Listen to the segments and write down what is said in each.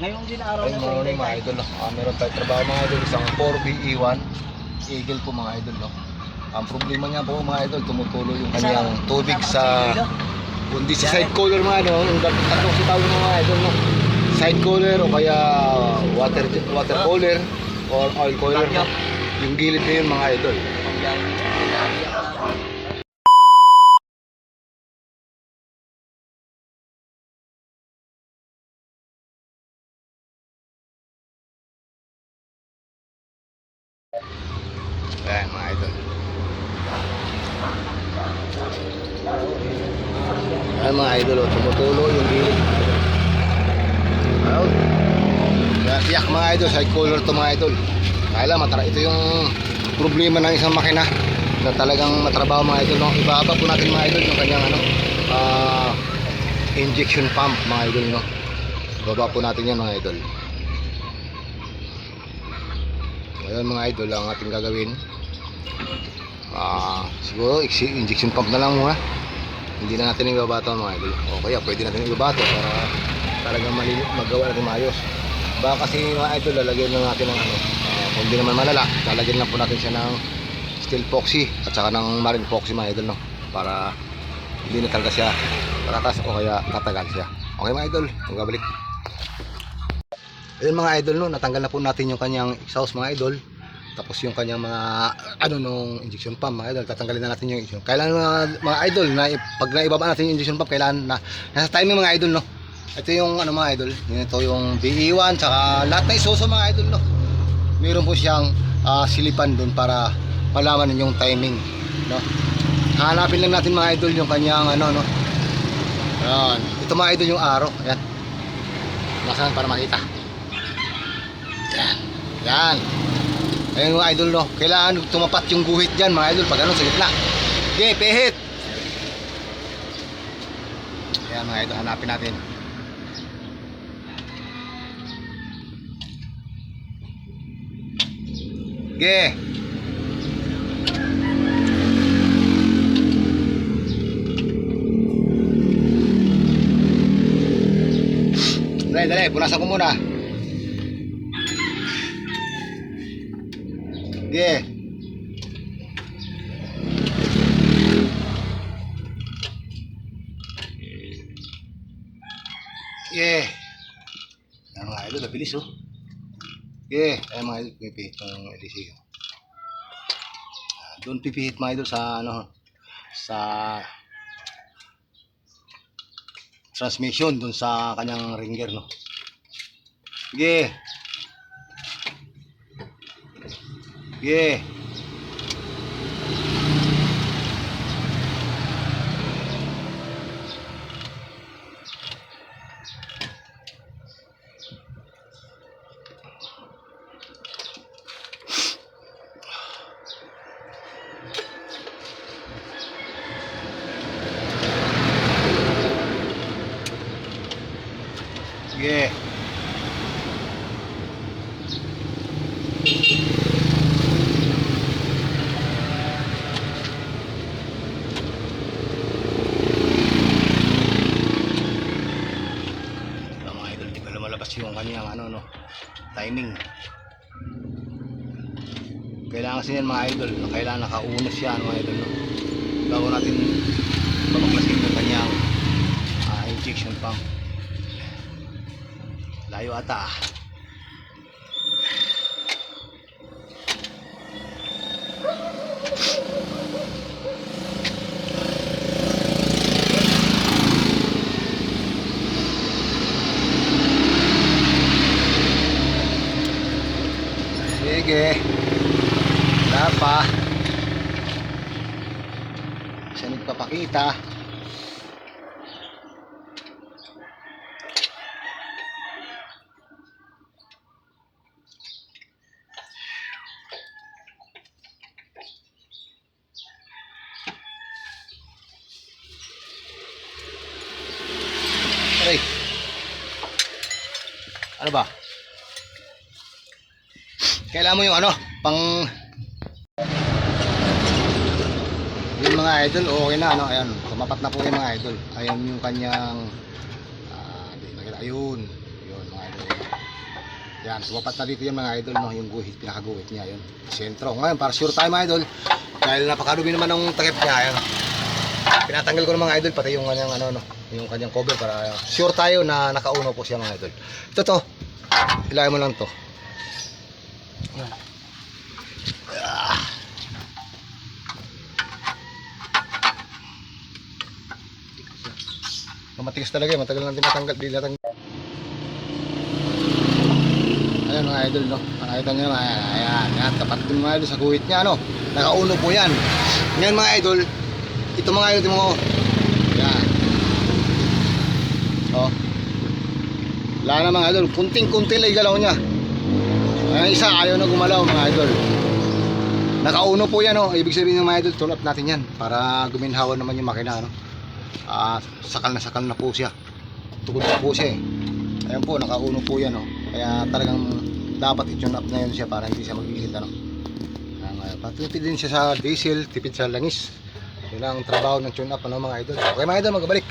Ngayong din araw na mga, ano, mga idol? Ah, meron tayong trabaho mga idol, isang 4BE1 Eagle po mga idol. No? Ang problema niya po mga idol, tumutulo yung kanyang tubig sa kundi sa side cooler mga ano, yung dapat tatlong sitaw ng mga idol. No? Side cooler o kaya water water cooler or oil cooler. No? Yung gilid na yun mga idol. Ayan mga idol. Ayan mga idol, oh, tumutulo yung gilid. Kaya tiyak mga idol, side color to mga idol. Kaya lang, matara, ito yung problema ng isang makina na talagang matrabaho mga idol. No? Ibaba po natin mga idol yung kanyang ano, ah, injection pump mga idol. No? Ibaba po natin yan mga idol. Ngayon mga idol, ang ating gagawin Ah, siguro injection pump na lang muna. Hindi na natin ibabato mga idol. O kaya pwede natin ibabato para talagang mali magawa natin maayos. Baka kasi mga idol, lalagyan lang natin ng ano, ah, kung hindi naman malala, lalagyan lang po natin siya ng steel epoxy at saka ng marine epoxy mga idol no para hindi na talaga siya tatatas o kaya tatagal siya. Okay mga idol, magbabalik. Ayun mga idol no, natanggal na po natin yung kanyang exhaust mga idol. Tapos yung kanyang mga ano nung injection pump mga idol, tatanggalin na natin yung injection. Kailangan mga, mga idol na pag naibaba natin yung injection pump, kailangan na nasa timing mga idol no. Ito yung ano mga idol, ito yung BE1 saka lahat na isuso mga idol no. Meron po siyang ah, silipan doon para malaman yung timing no. Hanapin lang natin mga idol yung kanyang ano no. Yan. Ito mga idol yung araw. Yan. Nasaan para makita. Yan. Yan. Ayun mga idol no. Kailangan tumapat yung guhit dyan mga idol pag ano sa gitna. Okay, pehit. Ayan mga idol, hanapin natin. Okay. Dali, dali, punasan ko muna. Okay. Yeah. Yan mga idol, nabilis oh. Yeah, ayan mga idol, pipihit ng LC. Ah, Doon pipihit mga idol sa ano, sa transmission doon sa kanyang ringer no. Sige. Sige. Sige. Ito mga idol, di pa lumalabas yung kanyang ano no, timing. Kailangan kasi yan mga idol, kailangan nakaunos yan mga idol no. Bago natin babaklasin yung kanyang ah, injection pump. Layo ata ah. Sige. Wala pa. Siya nagpapakita. Aray. Ano ba? Kailangan mo yung ano, pang yung mga idol, okay na ano, ayan, tumapat na po yung mga idol. Ayan yung kanyang makita, ayun. Yun mga idol. Yan, sumapat na dito yung mga idol, no? yung guhit, pinakaguhit niya, yun. Sentro. Ngayon, para sure tayo mga idol, dahil napakadumi naman ng takip niya, yan. Pinatanggal ko ng mga idol, pati yung kanyang, ano, no, yung kanyang cover, para sure tayo na nakauno po siya mga idol. Ito to, ilagay mo lang to. Yan. Matigas talaga, eh. matagal natin matanggal, di natanggal. Ayan mga idol, no? Nakita nyo naman, ayan, ayan, ayan, tapat din mga idol sa guhit niya, no? Nakauno po yan. Ngayon mga idol, ito mga idol, ito mo, yan. Oh. Wala na mga idol, kunting-kunti lang galaw niya. Ayan, isa, ayaw na gumalaw mga idol. Nakauno po yan, no? Ibig sabihin ng mga idol, tulap natin yan para guminhawan naman yung makina, no? Ah, sakal na sakal na po siya. Tukod na po siya, eh. Ayan po, nakauno po yan, no? Kaya talagang dapat i-tune up na yun siya para hindi siya mag-iinit, ano? Uh, patipid din siya sa diesel, tipid sa langis. Yun ang trabaho ng tune up, ano, mga idol. Okay, mga idol, magbalik.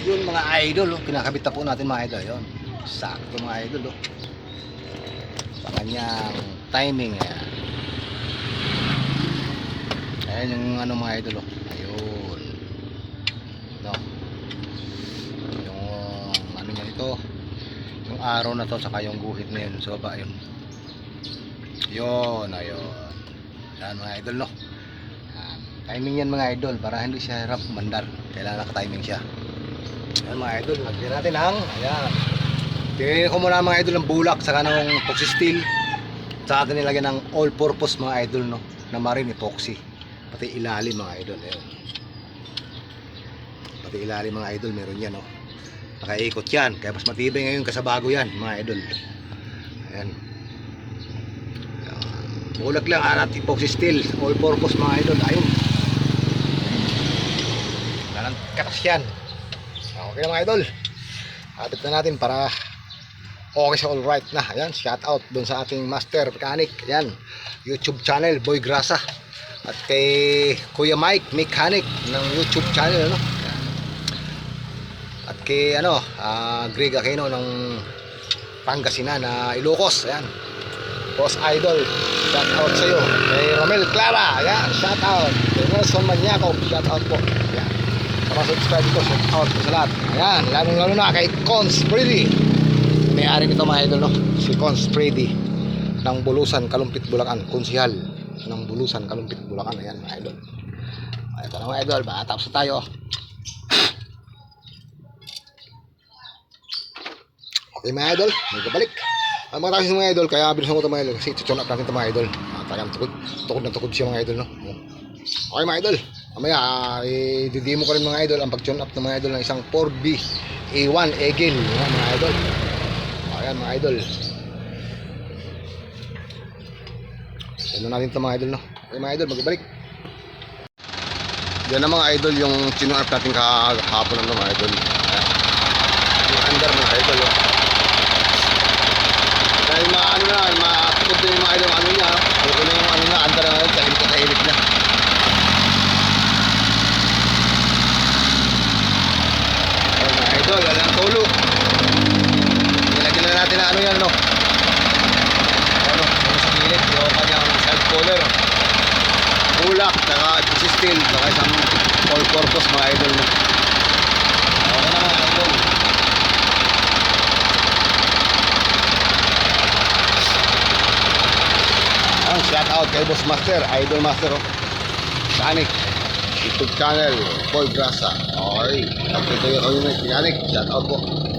Yun, mga idol, oh. kinakabit na po natin, mga idol. Yun, sakto, mga idol, oh. Sa kanyang timing, ayan. Ayan yung ano mga idol, oh. Ayun. No. Yung ito, yung araw na to saka yung guhit na yun sa baba yun. Yun, ayun. Yan mga idol, no. Yan. Timing yan mga idol para hindi siya hirap mandar. Kailangan naka-timing siya. Yan mga idol, lagyan natin ang, ayan. Tingnan ko muna mga idol ng bulak saka ng epoxy steel. Saka natin nilagyan ng all-purpose mga idol, no. Na marine epoxy. Pati ilalim mga idol, ayun. Pati ilalim mga idol, meron yan, no. Nakaikot yan, kaya mas matibay ngayon kasabago yan, mga idol. Ayan. Bulag lang, arat epoxy steel, all purpose mga idol, ayun. Walang katas yan. Okay na mga idol. Habit na natin para okay sa all right na. Ayan, shout out doon sa ating master mechanic. Ayan, YouTube channel, Boy Grasa. At kay Kuya Mike, mechanic ng YouTube channel, ano? Kay ano, ah, Greg Aquino ng Pangasinan na Ilocos. Ayan. Boss Idol, shout out sa iyo. Kay Romel Clara, ayan, shout out. Kay Nelson Maniaco, shout out po. Ayan. Sa mga subscribe ko, shout out po sa lahat. Ayan, lalong lalo na kay Cons Brady. May-ari nito mga idol, no? Si Cons Brady ng Bulusan, Kalumpit, Bulacan. Konsihal ng Bulusan, Kalumpit, Bulacan. Ayan, mga idol. Ito na mga idol, baka tapos na tayo. Okay mga idol, magbabalik. Ang mga tayo mga idol, kaya bilisan ko ito mga idol kasi tutune up natin ito mga idol. Ah, talagang tukod, tukod na tukod siya mga idol, no? Okay mga idol, mamaya ah, i-demo ko rin mga idol ang pag-tune up ng mga idol ng isang 4B A1 Egel, Yan, mga idol. Ayan mga idol. Send natin ito mga idol, no? Okay mga idol, magbabalik. Yan na mga idol yung tune up natin kahapon ng mga idol. Ayan. Yung under mga idol, oh. Na, matukod din yung mga idol, ano niya, ano ko na yung ano na, andar na ngayon, tahimik na tahimik na. Ayun mga idol, wala ang tulo. Nilagyan na natin na ano yan, no? Ano, ano sa gilid, yung kanyang side collar. Bulak, epoxy steel, saka isang all-purpose mga idol, no? Okay na mga idol. Ang shout out kay Boss Master, Idol Master oh. YouTube channel, Paul Grasa. Ito yung kami ng mechanic. Shout out po.